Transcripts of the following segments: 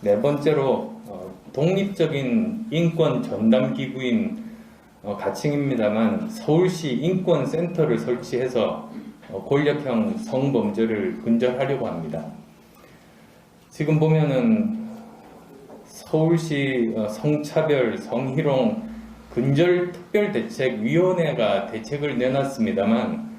네 번째로 어, 독립적인 인권 전담 기구인 어, 가칭입니다만 서울시 인권센터를 설치해서 어, 권력형 성범죄를 근절하려고 합니다. 지금 보면은 서울시 어, 성차별 성희롱 근절특별대책위원회가 대책을 내놨습니다만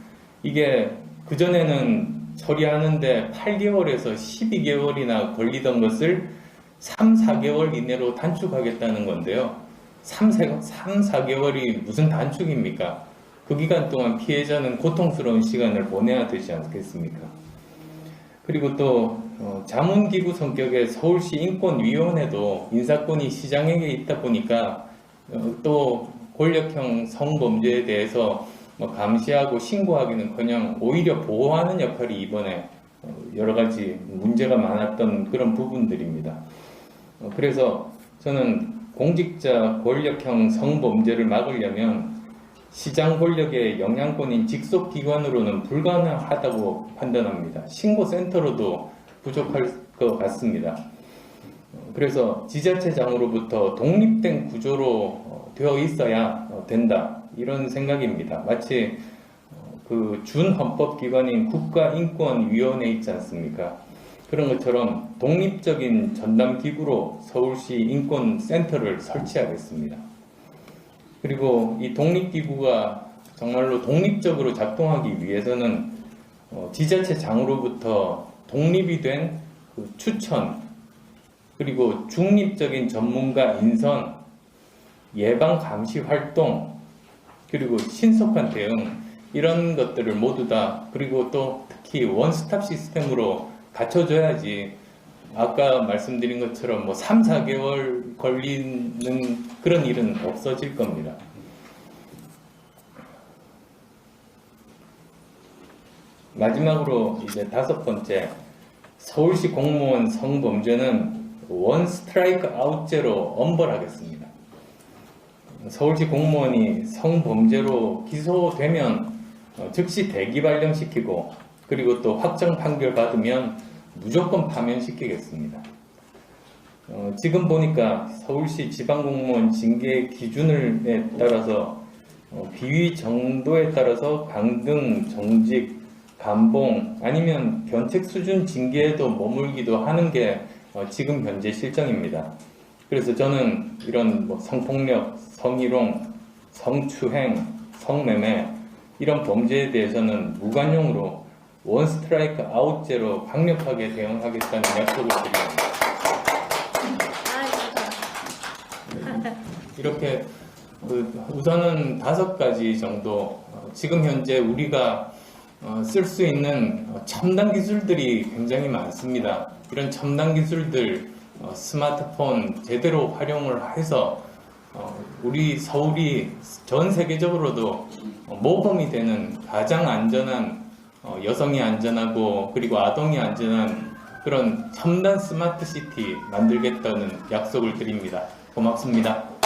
이게 그전에는 처리하는데 8개월에서 12개월이나 걸리던 것을 3, 4개월 이내로 단축하겠다는 건데요. 3, 4, 개월이 무슨 단축입니까? 그 기간 동안 피해자는 고통스러운 시간을 보내야 되지 않겠습니까? 그리고 또 어, 자문기구 성격의 서울시 인권위원회도 인사권이 시장에게 있다 보니까 어, 또 권력형 성범죄에 대해서 뭐 감시하고 신고하기는커녕 오히려 보호하는 역할이 이번에 어, 여러 가지 문제가 많았던 그런 부분들입니다. 어, 그래서 저는 공직자 권력형 성범죄를 막으려면 시장 권력의 영향권인 직속기관으로는 불가능하다고 판단합니다. 신고센터로도 부족할 것 같습니다. 어, 그래서 지자체장으로부터 독립된 구조로 어, 되어 있어야 어, 된다. 이런 생각입니다. 마치 어, 그 준헌법기관인 국가인권위원회 있지 않습니까? 그런 것처럼 독립적인 전담기구로 서울시 인권센터를 설치하겠습니다. 그리고 이 독립기구가 정말로 독립적으로 작동하기 위해서는 어, 지자체 장으로부터 독립이 된 그 추천 그리고 중립적인 전문가 인선 예방 감시 활동 그리고 신속한 대응 이런 것들을 모두 다 그리고 또 특히 원스톱 시스템으로 갖춰줘야지 아까 말씀드린 것처럼 뭐 3, 4개월 걸리는 그런 일은 없어질 겁니다. 마지막으로 이제 다섯 번째 서울시 공무원 성범죄는 원 스트라이크 아웃제로 엄벌하겠습니다. 서울시 공무원이 성범죄로 기소되면 어, 즉시 대기 발령시키고 그리고 또 확정 판결 받으면 무조건 파면시키겠습니다. 어, 지금 보니까 서울시 지방공무원 징계 기준에 따라서 어, 비위 정도에 따라서 강등, 정직, 감봉 아니면 견책 수준 징계에도 머물기도 하는 게 어, 지금 현재 실정입니다. 그래서 저는 이런 뭐 성폭력, 성희롱, 성추행, 성매매 이런 범죄에 대해서는 무관용으로 원 스트라이크 아웃제로 강력하게 대응하겠다는 약속을 드립니다. 이렇게 그 우선은 다섯 가지 정도 어, 지금 현재 우리가 쓸 수 있는 어, 첨단 기술들이 굉장히 많습니다. 이런 첨단 기술들 어, 스마트폰 제대로 활용을 해서 어, 우리 서울이 전 세계적으로도 모범이 되는 가장 안전한 여성이 안전하고 그리고 아동이 안전한 그런 첨단 스마트 시티 만들겠다는 약속을 드립니다. 고맙습니다.